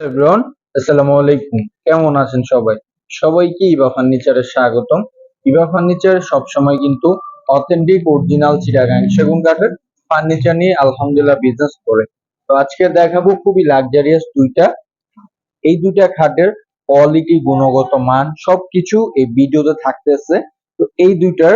Everyone আসসালামু আলাইকুম। কেমন আছেন সবাই? সবাইকে ইভা ফার্নিচারে স্বাগতম। ইভা ফার্নিচার সবসময় কিন্তু অথেন্টিক অরিজিনাল চিটাগাং সেগুন কাঠের ফার্নিচার নিয়ে আলহামদুলিল্লাহ বিজনেস করে। তো আজকে দেখাবো খুবই লাক্সারিয়াস দুইটা। এই দুইটা খাটের কোয়ালিটি গুণগত মান সবকিছু এই ভিডিওতে থাকতেছে। তো এই দুইটার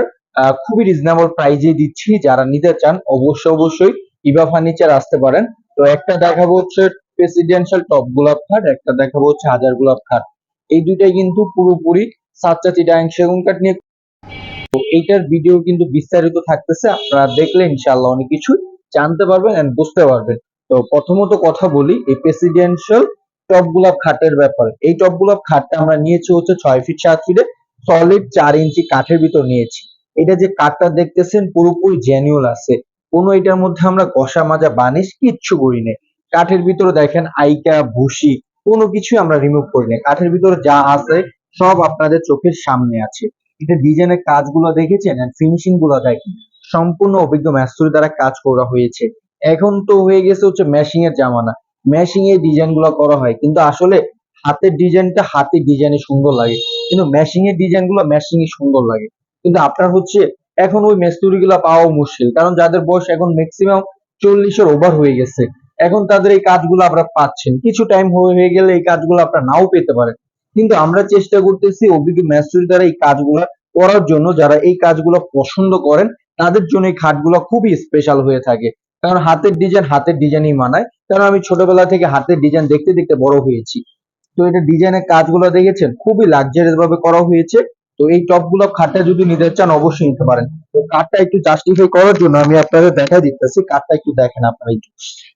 খুবই রিজনেবল প্রাইজে দিচ্ছি। যারা নিতে চান, অবশ্যই অবশ্যই ইভা ফার্নিচার আসতে পারেন। তো একটা দেখাবো হচ্ছে প্রেসিডেন্সিয়াল টপ গোলাপ খাট, একটা দেখাবো হচ্ছে হাজার গোলাপ খাট। এই দুইটাই কিন্তু পুরোপুরি সাতটা চিটাং সেগুন কাঠ নিয়ে এইটার ভিডিও কিন্তু বিস্তারিত থাকতেছে, আপনারা দেখলে ইনশাআল্লাহ অনেক কিছু জানতে পারবেন এন্ড বুঝতে পারবেন। তো প্রথমত কথা বলি, এই প্রেসিডেন্সিয়াল টপ গোলাপ খাটের ব্যাপারে। এই টপ গোলাপ খাটটা আমরা নিয়েছি হচ্ছে ছয় ফিট সাত ফিটে সলিড চার ইঞ্চি কাঠের ভিতর নিয়েছি। এটা যে কাঠটা দেখতেছেন পুরোপুরি জেনুয়াল আছে। কোনো এটার মধ্যে আমরা কষা মাজা বানিশ কিচ্ছু করি নাই কাঠের ভিতরে দেখেন আইকা, ভুসি, কোনো কিছু আমরা রিমুভ করি না কাঠের ভিতরে যা আছে সব আপনাদের চোখের সামনে আছে। এটা ডিজাইনের কাজগুলো দেখেছেন? এন্ড ফিনিশিংগুলো দেখেন। সম্পূর্ণ অভিজ্ঞ ম্যাস্তুরি দ্বারা কাজ করা হয়েছে। এখন তো হয়ে গেছে হচ্ছে ম্যাশিং এর জামানা। ম্যাশিং এর ডিজাইনগুলো করা হয়। কিন্তু আসলে হাতের ডিজাইনটা হাতের ডিজাইনে সুন্দর লাগে। কিন্তু ম্যাশিং এর ডিজাইনগুলো ম্যাশিং এ সুন্দর লাগে। কিন্তু আপনার হচ্ছে এখন ওই মেস্তুরি গুলা পাওয়া মুশকিল। কারণ যাদের বয়স এখন ম্যাক্সিমাম চল্লিশের ওভার হয়ে গেছে। এখন তাদের এই কাজগুলো আপনারা পাচ্ছেন কিছু টাইম হয়ে গেলে এই কাজগুলো আপনারা নাও পেতে পারেন। কিন্তু আমরা চেষ্টা করতেছি অভিজ্ঞ ম্যাস্তুরি দ্বারা এই কাজগুলো করার জন্য যারা এই কাজগুলো পছন্দ করেন, তাদের জন্য এই খাটগুলো খুবই স্পেশাল হয়ে থাকে। কারণ হাতের ডিজাইন হাতের ডিজাইনই মানায়। কারণ আমি ছোটবেলা থেকে হাতের ডিজাইন দেখতে দেখতে বড় হয়েছি। তো এটা ডিজাইনের কাজগুলো দেখেছেন, খুবই লাক্সারিয়াস ভাবে করা হয়েছে। তো এই টপগুলো খাটটা যদি নিতে চান, অবশ্যই নিতে পারেন। তো কাঠটা একটু জাস্টিফাই করার জন্য আমি আপনাদের দেখা দিতেছি কাঠটা একটু দেখেন আপনারা একটু।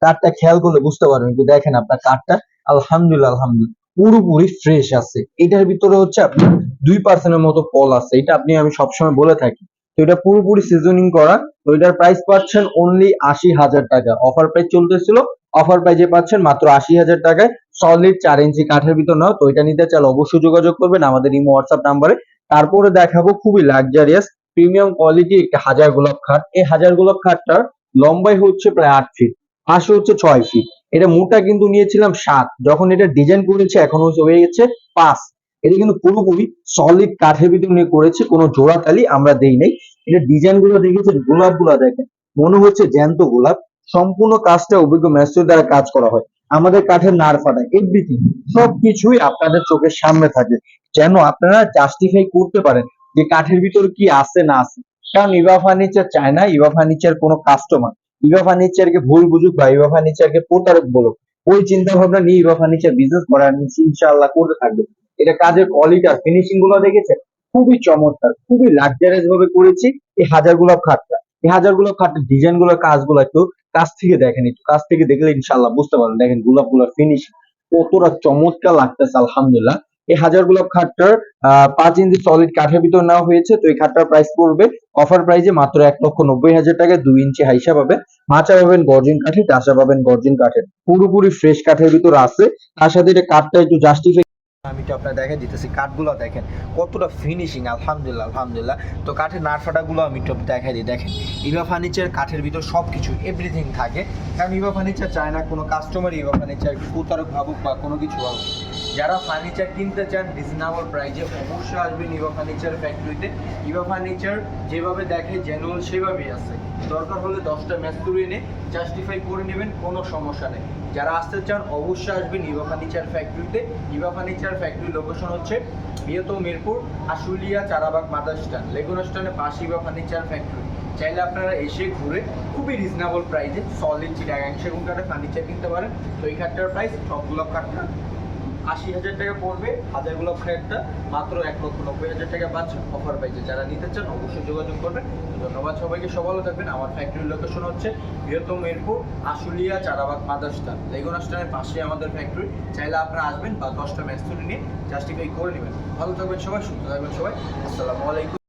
কাঠটা খেয়াল করলে বুঝতে পারবেন একটু দেখেন আপনার কাঠটা আলহামদুলিল্লাহ আলহামদুলিল্লাহ, পুরোপুরি ফ্রেশ আছে। এটার ভিতরে হচ্ছে আপনার দুই পার্সেন্টের মতো ফল আছে। এটা আপনি, আমি সবসময় বলে থাকি। তো এটা পুরোপুরি সিজনিং করা। তো এটার প্রাইস পাচ্ছেন অনলি আশি হাজার টাকা। অফার প্রাইস চলতেছিল অফার প্রাইজে পাচ্ছেন মাত্র আশি হাজার টাকায়। সলিড চার ইঞ্চি কাঠের ভিতর নাও। তো এটা নিতে চাইলে অবশ্যই যোগাযোগ করবেন আমাদের ইমো হোয়াটসঅ্যাপ নাম্বারে তারপরে দেখাবো খুবই লাক্সারিয়াস প্রিমিয়াম কোয়ালিটি একটা হাজার গোলাপ খাট। এই হাজার গোলাপ খাটটার লম্বাই হচ্ছে প্রায় আট ফিট পাশে হচ্ছে ছয় ফিট এটা মোটা কিন্তু নিয়েছিলাম সাত। যখন এটা ডিজাইন করেছে, এখন হয়ে গেছে পাঁচ। এটা কিন্তু পুরোপুরি সলিড কাঠের ভিতর নিয়ে করেছে, কোনো জোড়া তালি আমরা দেই নাই। এটা ডিজাইনগুলো দেখেছেন, গোলাপগুলা দেখেন। মনে হচ্ছে জ্যান্ত গোলাপ। সম্পূর্ণ কাজটা অভিজ্ঞ ম্যাস্টার দ্বারা কাজ করা হয়। আমাদের কাঠের নাড় ফাটা এভরিথিং সবকিছুই আপনাদের চোখের সামনে থাকে। যেন আপনারা জাস্টিফাই করতে পারেন। যে কাঠের ভিতরে কি আছে না আছে। কারণ ইভা ফার্নিচার চায় না, ইভা ফার্নিচার কোনো কাস্টমার ইভা ফার্নিচারকে ভুল বুঝুক বা ইভা ফার্নিচারকে প্রতারক বলুক, ওই চিন্তা ভাবনা নিয়ে ইভা ফার্নিচার বিজনেস করার ইনশাআল্লাহ করতে থাকবে। এটা কাজের কোয়ালিটি আর ফিনিশিংগুলো দেখেছেন? খুবই চমৎকার, খুবই লাক্সারিয়াস ভাবে করেছি এই হাজার গোলাপ খাটটা। এই হাজার গোলাপ খাটের ডিজাইনগুলো, কাজগুলো একটু কাছ থেকে দেখেন, একটু কাছ থেকে দেখলে ইনশাআল্লাহ বুঝতে পারবেন। দেখেন গোলাপগুলার ফিনিশিং কতটা চমৎকার লাগতেছে, আলহামদুলিল্লাহ। এই হাজার গোলাপ খাটটার পাঁচ ইঞ্চি সলিড কাঠের ভিতর নেওয়া হয়েছে। তো এই খাটটার প্রাইস পড়বে অফার প্রাইসে মাত্র এক লক্ষ নব্বই হাজার টাকায় দুই ইঞ্চি হাইসা পাবে। মাচা পাবেন গর্জিন কাঠের টাসা পাবেন গর্জিন কাঠের। পুরোপুরি ফ্রেশ কাঠের ভিতর আছে। তার সাথে এটা কাঠটা একটু জাস্টিফাই আমি তো আপনার দেখে দিতেছি, কাঠগুলো দেখেন, কতটা ফিনিশিং আলহামদুলিল্লাহ আলহামদুলিল্লাহ। তো কাঠের নাটফাটাগুলো আমি একটু দেখাই দিই, দেখেন। ইভা ফার্নিচার কাঠের ভিতর সব কিছু এভরিথিং থাকে। কারণ ইভা ফার্নিচার চায় না, কোনো কাস্টমার ইভা ফার্নিচার প্রতারক ভাবুক বা কোনো কিছু ভাবুক। যারা ফার্নিচার কিনতে চান রিজনেবল প্রাইজে অবশ্যই আসবেন ইভা ফার্নিচার ফ্যাক্টরিতে ইভা ফার্নিচার যেভাবে দেখে জেনুয়াল সেভাবেই আছে। দরকার হলে দশটা ম্যাস্তুরি এনে জাস্টিফাই করে নেবেন, কোনো সমস্যা নেই। যারা আসতে চান, অবশ্যই আসবেন ইভা ফার্নিচার ফ্যাক্টরিতে ইভা ফার্নিচার ফ্যাক্টরি লোকেশন হচ্ছে বৃহত্তম মিরপুর, আশুলিয়া, চারাবাগ, মাদার স্ট্যান্ড। লেগুনা স্ট্যান্ডে পাশে ইভা ফার্নিচার ফ্যাক্টরি চাইলে আপনারা এসে ঘুরে খুবই রিজনেবল প্রাইসে সলিড চিটাগাং সেগুন কাঠের ফার্নিচার কিনতে পারেন। তো এই খাটটার প্রাইস সবগুলো কাঠটা আশি হাজার টাকা পড়বে। হাজার গোলাপ টা মাত্র এক লক্ষ নব্বই হাজার টাকা পাচ্ছেন অফার পাইছে যারা নিতে চান অবশ্যই যোগাযোগ করবেন। ধন্যবাদ সবাইকে। সবাই থাকবেন। আমার ফ্যাক্টরি লোকেশন হচ্ছে বৃহত্তম মিরপুর, আশুলিয়া, চারাবাগ মাদাস্তান লেগুন আস্টানের পাশে আমাদের ফ্যাক্টরি চাইলে আপনারা আসবেন বা দশটা ম্যাচ তুলে নিয়ে জাস্টিফাই করে নেবেন। ভালো থাকবেন সবাই, সুস্থ থাকবেন সবাই। আসসালামু আলাইকুম।